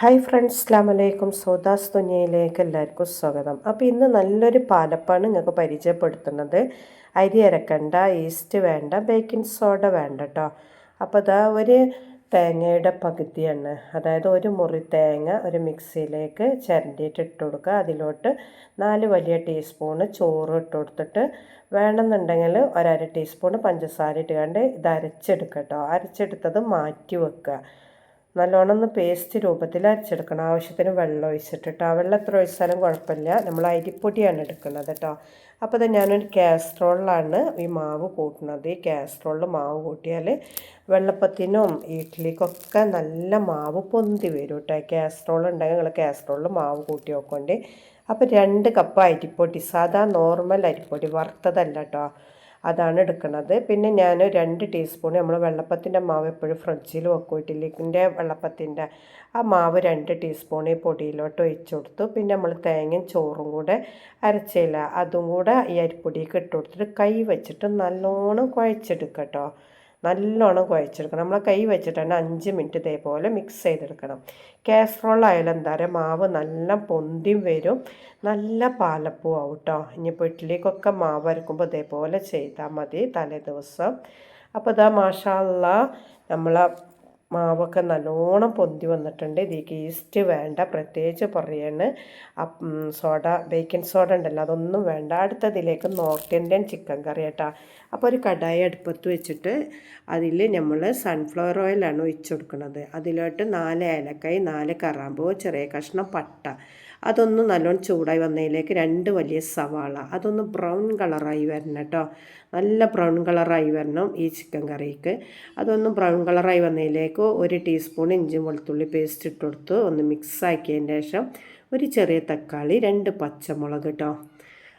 Hi friends അസ്ലാം അലൈക്കും സോദാസ് തുനിയയിലേക്ക് എല്ലാവർക്കും സ്വാഗതം. അപ്പോൾ ഇന്ന് നല്ലൊരു പാലപ്പാണ് നിങ്ങൾക്ക് പരിചയപ്പെടുത്തുന്നത്. അരി അരക്കണ്ട ഈസ്റ്റ് വേണ്ട ബേക്കിംഗ് സോഡ വേണ്ട കേട്ടോ അപ്പോൾ അതാ ഒരു തേങ്ങയുടെ പകുതിയാണ്. അതായത് ഒരു മുറി തേങ്ങ ഒരു മിക്സിയിലേക്ക് ചിരണ്ടിയിട്ട് ഇട്ട് കൊടുക്കുക. അതിലോട്ട് നാല് വലിയ ടീസ്പൂണ് ചോറ് ഇട്ട് കൊടുത്തിട്ട് വേണമെന്നുണ്ടെങ്കിൽ ഒരര ടീസ്പൂണ് പഞ്ചസാര ഇട്ടുകൊണ്ട് ഇത് അരച്ചെടുക്കുക കേട്ടോ അരച്ചെടുത്തത് മാറ്റി വെക്കുക. നല്ലോണം ഒന്ന് പേസ്റ്റ് രൂപത്തിൽ അരച്ചെടുക്കണം. ആവശ്യത്തിന് വെള്ളം ഒഴിച്ചിട്ട് ആ വെള്ളം എത്ര ഒഴിച്ചാലും കുഴപ്പമില്ല. നമ്മൾ അരിപ്പൊടിയാണ് എടുക്കുന്നത് കേട്ടോ അപ്പോൾ തന്നെ ഞാനൊരു കാസ്ട്രോളിലാണ് ഈ മാവ് കൂട്ടുന്നത്. ഈ കാസ്ട്രോളിൽ മാവ് കൂട്ടിയാൽ വെള്ളപ്പത്തിനും ഇഡ്ഡലിക്കൊക്കെ നല്ല മാവ് പൊന്തി വരും കേട്ടോ കാസ്ട്രോൾ ഉണ്ടെങ്കിൽ നിങ്ങൾ കാസ്ട്രോളിൽ മാവ് കൂട്ടി വെക്കൊണ്ട് അപ്പോൾ രണ്ട് കപ്പ് അരിപ്പൊടി സാധാ നോർമൽ അരിപ്പൊടി വറുത്തതല്ല കേട്ടോ അതാണ് എടുക്കുന്നത് പിന്നെ ഞാൻ രണ്ട് ടീസ്പൂൺ നമ്മൾ വെള്ളപ്പത്തിന്റെ മാവ് എപ്പോഴും ഫ്രിഡ്ജിൽ വെക്കും ഇഡ്ഡലിന്റെ വെള്ളപ്പത്തിന്റെ ആ മാവ് രണ്ട് ടീസ്പൂൺ ഈ പൊടിയിലോട്ട് ഒഴിച്ചു കൊടുത്തു. പിന്നെ നമ്മൾ തേങ്ങയും ചോറും കൂടെ അരച്ചില്ല അതും കൂടെ ഈ അരിപ്പൊടിയൊക്കെ ഇട്ട് കൊടുത്തിട്ട് കൈ വെച്ചിട്ട് നല്ലോണം കുഴച്ചെടുക്കട്ടോ കേട്ടോ നല്ലോണം കുഴച്ചെടുക്കണം. നമ്മളെ കൈ വെച്ചിട്ട് അഞ്ച് മിനിറ്റ് ഇതേപോലെ മിക്സ് ചെയ്തെടുക്കണം. കാസറോൾ ആയാലും എന്താ പറയുക മാവ് നല്ല പൊന്തിയും വരും. നല്ല പാലപ്പൂ ആവും കേട്ടോ ഇനിയിപ്പോൾ ഇഡ്ഡലിക്കൊക്കെ മാവ് അരക്കുമ്പോൾ ഇതേപോലെ ചെയ്താൽ മതി തലേ ദിവസം. അപ്പോൾ ഇതാ മാഷാല്ല നമ്മളെ മാവൊക്കെ നല്ലോണം പൊന്തി വന്നിട്ടുണ്ട്. ഇതിലേക്ക് ഈസ്റ്റ് വേണ്ട പ്രത്യേകിച്ച് പറയാണ്. സോഡ ബേക്കിംഗ് സോഡ ഉണ്ടല്ലോ അതൊന്നും വേണ്ട. അടുത്തതിലേക്ക് നോർത്ത് ഇന്ത്യൻ ചിക്കൻ കറി കേട്ടോ അപ്പോൾ ഒരു കടായി അടുപ്പത്ത് വെച്ചിട്ട് അതിൽ നമ്മൾ സൺഫ്ലവർ ഓയിലാണ് ഒഴിച്ചു കൊടുക്കുന്നത് അതിലോട്ട് നാല് ഏലക്കായി നാല് കറാമ്പൂ ചെറിയ കഷ്ണം പട്ട. അതൊന്ന് നല്ലോണം ചൂടായി വന്നതിലേക്ക് രണ്ട് വലിയ സവാള. അതൊന്ന് ബ്രൗൺ കളറായി വരണം കേട്ടോ. നല്ല ബ്രൗൺ കളറായി വരണം ഈ ചിക്കൻ കറിക്ക്. അതൊന്ന് ബ്രൗൺ കളറായി വന്നതിലേക്ക് ഒരു ടീസ്പൂൺ ഇഞ്ചി വെളുത്തുള്ളി പേസ്റ്റ് ഇട്ട് കൊടുത്ത് ഒന്ന് മിക്സ് ആക്കിയതിന് ശേഷം ഒരു ചെറിയ തക്കാളി രണ്ട് പച്ചമുളക് കേട്ടോ.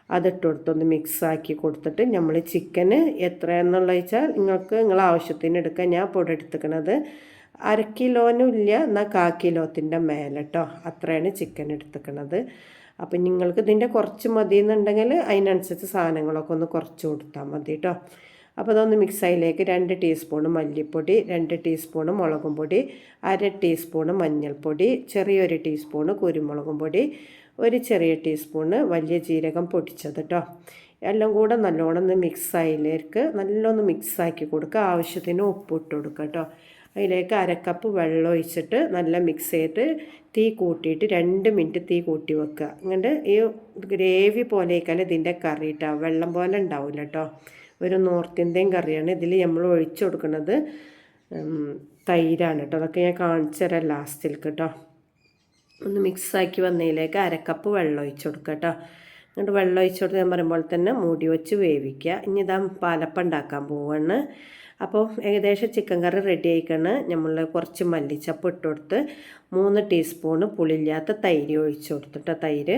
അതിട്ട് കൊടുത്തൊന്ന് മിക്സാക്കി കൊടുത്തിട്ട് നമ്മൾ ചിക്കന് എത്രയെന്നുള്ള വെച്ചാൽ നിങ്ങൾക്ക് നിങ്ങളെ ആവശ്യത്തിന് എടുക്കാം. ഞാൻ പൊടി എടുത്തുക്കണത് അര കിലോനും ഇല്ല എന്നാൽ കാ കിലോത്തിന്റെ മേലെ കേട്ടോ അത്രയാണ് ചിക്കൻ എടുത്തുക്കണത്. അപ്പം നിങ്ങൾക്ക് ഇതിന്റെ കുറച്ച് മതി എന്നുണ്ടെങ്കിൽ അതിനനുസരിച്ച് സാധനങ്ങളൊക്കെ ഒന്ന് കുറച്ച് കൊടുത്താൽ മതി കേട്ടോ അപ്പോൾ അതൊന്ന് മിക്സായിലേക്ക് രണ്ട് ടീസ്പൂൺ മല്ലിപ്പൊടി രണ്ട് ടീസ്പൂൺ മുളകും പൊടി അര ടീസ്പൂൺ മഞ്ഞൾപ്പൊടി ചെറിയൊരു ടീസ്പൂൺ കുരുമുളകും പൊടി ഒരു ചെറിയ ടീസ്പൂണ് വലിയ ജീരകം പൊടിച്ചത് കേട്ടോ എല്ലാം കൂടെ നല്ലോണം ഒന്ന് മിക്സായിലേക്ക് നല്ലോണം മിക്സാക്കി കൊടുക്കുക. ആവശ്യത്തിന് ഉപ്പ് ഇട്ട് കൊടുക്കുക കേട്ടോ അതിലേക്ക് അരക്കപ്പ് വെള്ളം ഒഴിച്ചിട്ട് നല്ല മിക്സ് ചെയ്തിട്ട് തീ കൂട്ടിയിട്ട് രണ്ട് മിനിറ്റ് തീ കൂട്ടി വെക്കുക. എന്നിട്ട് ഈ ഗ്രേവി പോലെയൊക്കെ ഇതിന്റെ കറി കേട്ടോ വെള്ളം പോലെ ഉണ്ടാവില്ല കേട്ടോ ഒരു നോർത്ത് ഇന്ത്യൻ കറിയാണ്. ഇതിൽ നമ്മൾ ഒഴിച്ചു കൊടുക്കുന്നത് തൈരാണ് കേട്ടോ അതൊക്കെ ഞാൻ കാണിച്ചു തരാം ലാസ്റ്റിൽ കേട്ടോ ഒന്ന് മിക്സാക്കി വന്നതിലേക്ക് അരക്കപ്പ് വെള്ളം ഒഴിച്ചു കൊടുക്കുക കേട്ടോ എന്നിട്ട് വെള്ളം ഒഴിച്ചു കൊടുത്ത് ഞാൻ പറയുമ്പോൾ തന്നെ മൂടി വെച്ച് വേവിക്കുക. ഇനി ഇതാ പാലപ്പം ഉണ്ടാക്കാൻ പോവാണ്. അപ്പോൾ ഏകദേശം ചിക്കൻ കറി റെഡി ആയിക്കാണ്. നമ്മൾ കുറച്ച് മല്ലിച്ചപ്പ് ഇട്ട് കൊടുത്ത് മൂന്ന് ടീസ്പൂണ് പുളിയില്ലാത്ത തൈര് ഒഴിച്ചു കൊടുത്തിട്ട് തൈര്.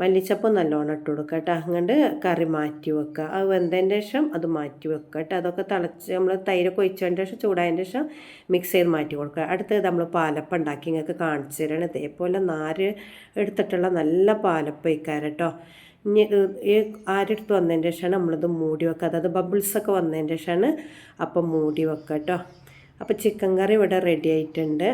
മല്ലിച്ചപ്പ് നല്ലോണം ഇട്ട് കൊടുക്കുക കേട്ടോ. അങ്ങോട്ട് കറി മാറ്റി വെക്കുക. അത് വെന്തതിന്റെ ശേഷം അത് മാറ്റി വെക്കുക കേട്ടോ. അതൊക്കെ തിളച്ച് നമ്മൾ തൈരൊക്കെ ഒഴിച്ചതിന്റെ ശേഷം ചൂടായതിന്റെ ശേഷം മിക്സ് ചെയ്ത് മാറ്റി കൊടുക്കുക. അടുത്തത് നമ്മൾ പാലപ്പം ഉണ്ടാക്കി നിങ്ങൾക്ക് കാണിച്ചു തരാണ്. ഇതേപോലെ നാര് എടുത്തിട്ടുള്ള നല്ല പാലപ്പം ഇക്കാരട്ടോ ഇനി ഈ ആരെടുത്ത് വന്നതിന്റെ ശേഷമാണ് നമ്മളിത് മൂടി വെക്കുക. അതായത് ബബിൾസൊക്കെ വന്നതിന്റെ ശേഷമാണ് അപ്പം മൂടി വെക്കുക കേട്ടോ. അപ്പോൾ ചിക്കൻ കറി ഇവിടെ റെഡി ആയിട്ടുണ്ട്.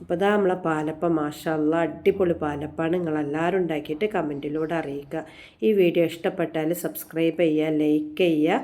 അപ്പോൾ ഇതാ നമ്മളെ പാലപ്പം മാഷല്ല അടിപൊളി പാലപ്പാണ് നിങ്ങളെല്ലാവരും ഉണ്ടാക്കിയിട്ട് കമന്റിലൂടെ അറിയിക്കുക. ഈ വീഡിയോ ഇഷ്ടപ്പെട്ടാൽ സബ്സ്ക്രൈബ് ചെയ്യുക ലൈക്ക് ചെയ്യുക.